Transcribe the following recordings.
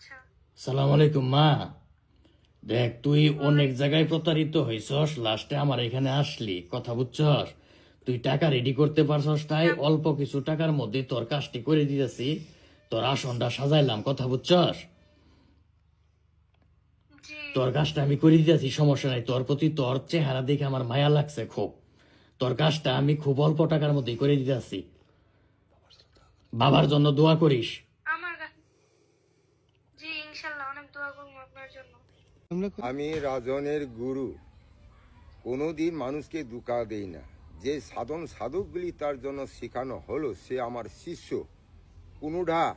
আচ্ছা। সালাম আলাইকুম মা। দেখ তুই অনেক জায়গায় প্রতারিত হইছস লাস্টে আমার এখানে আসলি। কথা বুঝছস? তুই টাকা রেডি করতে পারছস তাই অল্প কিছু টাকার মধ্যে তোর কাজটি করে দিতেছি। তোর আসনটা সাজাইলাম কথা বুঝছস? তোর কাজটা আমি করে দিতেছি সমস্যা নাই। তোর প্রতি তোর চেহারা দেখে আমার মায়া লাগছে খুব। তোর কাজটা আমি খুব অল্প টাকার মধ্যেই করে দিতেছি। বাবার জন্য দোয়া করিস আমার কাছে জি ইনশাল্লাহ অনেক দোয়া করব আপনার জন্য আমি রাজনের গুরু। কোনোদিন মানুষকে দুকা দেই না। যে সাধন সাধকগুলি তার জন্য শেখানো হলো, সে আমার শিষ্য। কোনোটা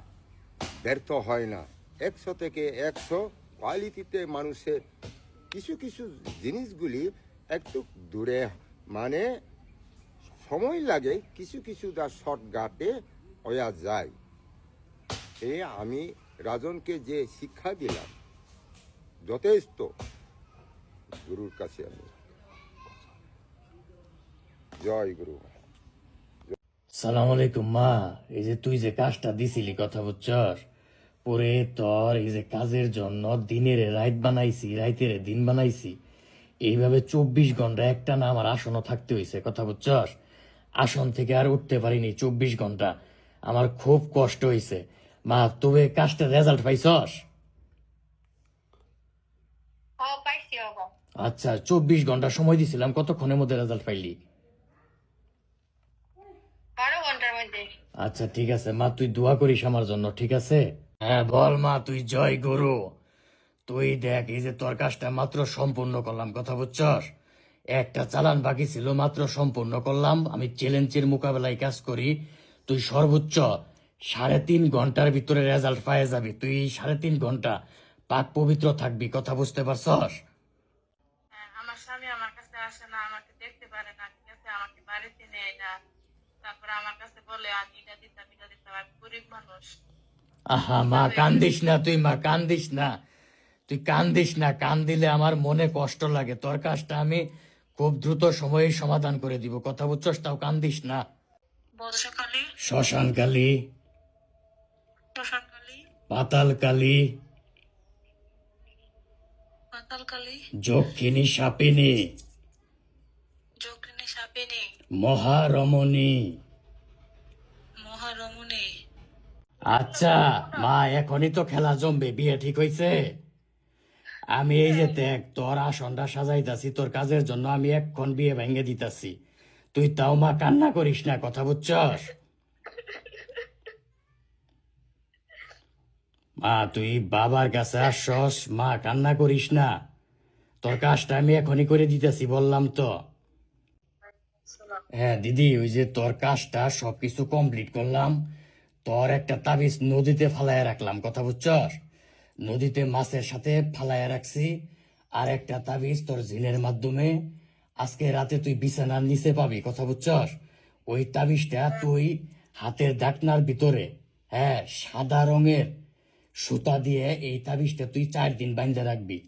ব্যর্থ হয় না। একশো থেকে একশো কোয়ালিটিতে মানুষের কিছু কিছু জিনিসগুলি একটু দূরে মানে সময় লাগে, কিছু কিছু তার শর্টগাটে হয়ে যায়। এ আমি রাজনকে যে শিক্ষা দিলাম যথেষ্ট। গুরুর কাছে আমি। জয় গুরু সালাম আলাইকুম, মা। এই যে তুই যে কাজটা দিছিলি, কথা বুঝছস? পরে তোর এই যে কাজের জন্য দিনের রাত বানাইছি, রাইতের দিন বানাইছি। এইভাবে চব্বিশ ঘণ্টা একটা না আমার আসনও থাকতে হয়েছে কথা বুঝছস? আসন থেকে আর উঠতে পারিনি চব্বিশ ঘণ্টা। আমার খুব কষ্ট হয়েছে মা, তবে কাজটা রেজাল্ট পাইছস? পাইছি বাবা আচ্ছা চব্বিশ ঘণ্টা সময় দিছিলাম কতক্ষণের মধ্যে রেজাল্ট পাইলি? বারো ঘণ্টার মধ্যে। আচ্ছা ঠিক আছে। মা তুই দোয়া করিস আমার জন্য ঠিক আছে? হ্যাঁ বল মা তুই জয় গুরু। তুই দেখ এই যে তোর কাজটা মাত্র সম্পূর্ণ করলাম কথা বুঝছস? একটা চালান বাকি ছিল মাত্র সম্পূর্ণ করলাম। আমি চ্যালেঞ্জের মোকাবেলায় কাজ করি। তুই সর্বোচ্চ সাড়ে তিন ঘণ্টার ভিতরে রেজাল্ট পায়ে যাবি। তুই সাড়ে তিন ঘণ্টা পাক পবিত্র থাকবি কথা বুঝতে পারছস? হ্যাঁ, আমার স্বামী আমার কাছে আসে না আমাকে দেখতে পারে না ঠিক আছে? আমাকে বাড়িতে নেয় না। তারপরে আমার কাছে বলে আমি এটা দিতাম এটা দিতাম আমি গরিব মানুষ। আহা মা কান্দিস না তুই মা কান্দিস না। তুই কান্দিস না কান দিলে আমার মনে কষ্ট লাগে। তোর কাজটা আমি খুব দ্রুত সময়ে সমাধান করে দিব। কথা বুঝছস? তাও কান্দিস না। বর্ষাকালী শ্মশান কালী শ্মশানকালী পাতাল কালী পাতালকালী। যক্ষিণী সাপিনী। মহারমণী। মহারমণী। আচ্ছা মা এখনই তো খেলা জমবে বিয়ে ঠিক হইছে? আমি এই যে দেখ তোর আসনটা সাজাইতাছি তোর কাজের জন্য আমি এক্ষণ বিয়ে ভেঙে দিতাছি। তুই তাও মা কান্না করিস না কথা বুঝছস? মা, তুই বাবার কাছে আসছস মা, কান্না করিস না। তোর কাজটা আমি এখনই করে দিতেছি, বললাম তো। হ্যাঁ দিদি, ওই যে তোর কাজটা সবকিছু কমপ্লিট করলাম। তোর একটা তাবিজ নদীতে ফালাইয়া রাখলাম, কথা বুঝছস? নদীতে মাছের সাথে ফালাইয়া রাখছি, আর একটা তাবিজ তোর ঝিলের মাধ্যমে। আজকে রাতে তুই বিছানার নিচে পাবি, কথা বুঝছস? ওই তাবিজটা তুই হাতের ডাকনার ভিতরে হ্যাঁ সাদা রঙের সুতা দিয়ে এই তাবিজটা তুই চার দিন বান্ধে রাখবি।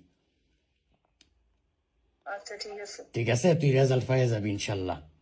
আচ্ছা ঠিক আছে। ঠিক আছে? তুই রেজাল্ট পাইয়া যাবি ইনশাল্লাহ।